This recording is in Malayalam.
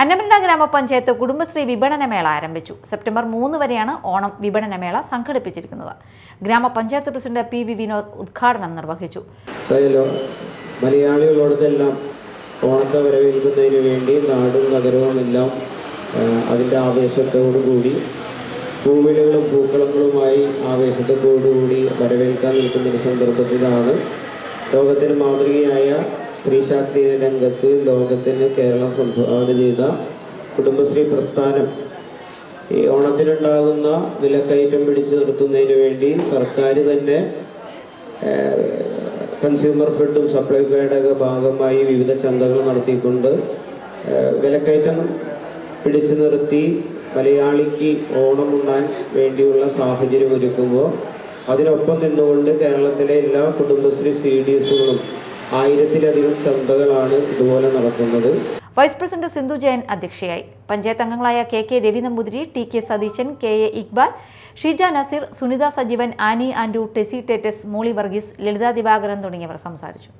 അന്നമണ്ട ഗ്രാമപഞ്ചായത്ത് കുടുംബശ്രീ വിപണനമേള ആരംഭിച്ചു. സെപ്റ്റംബർ മൂന്ന് വരെയാണ് ഓണം വിപണനമേള സംഘടിപ്പിച്ചിരിക്കുന്നത്. ഗ്രാമപഞ്ചായത്ത് പ്രസിഡന്റ് പി വി വിനോദ് ഉദ്ഘാടനം നിർവഹിച്ചു. മലയാളികളോടത്തെല്ലാം ഓണത്തെ വരവേൽക്കുന്നതിന് വേണ്ടി നാടും നഗരവും എല്ലാം അതിന്റെ ആവേശത്തോടു കൂടി പൂവിലുകളും പൂക്കളങ്ങളുമായി ആവേശത്തോടുകൂടി വരവേൽക്കാൻ നിൽക്കുന്ന ഒരു സന്ദർഭത്തിലാണ് ലോകത്തിന് മാതൃകയായ സ്ത്രീ ശാക്തീയ രംഗത്ത് ലോകത്തിന് കേരളം സംഭാവന ചെയ്ത കുടുംബശ്രീ പ്രസ്ഥാനം. ഈ ഓണത്തിനുണ്ടാകുന്ന വിലക്കയറ്റം പിടിച്ചു നിർത്തുന്നതിന് വേണ്ടി സർക്കാർ തന്നെ കൺസ്യൂമർ ഫെഡും സപ്ലൈകോയുടെ ഒക്കെ ഭാഗമായി വിവിധ ചന്തകൾ നടത്തിക്കൊണ്ട് വിലക്കയറ്റം പിടിച്ചു നിർത്തി മലയാളിക്ക് ഓണം ഉണ്ണാൻ വേണ്ടിയുള്ള സാഹചര്യം ഒരുക്കുമ്പോൾ അതിനൊപ്പം നിന്നുകൊണ്ട് കേരളത്തിലെ എല്ലാ കുടുംബശ്രീ സി ഡി എസുകളും ആയിരത്തിലധികം ചന്തകളാണ് ഇതുപോലെ നടക്കുന്നത്. വൈസ് പ്രസിഡന്റ് സിന്ധു ജയൻ അധ്യക്ഷയായി. പഞ്ചായത്ത് അംഗങ്ങളായ K K Ravi Namboothiri T K Satheesan K A Iqbal Sheeja Nazeer Sunitha Sajeevan Annie Andrew Tessy ടേറ്റസ് Molly Varghese Lalitha Divakaran തുടങ്ങിയവർ സംസാരിച്ചു.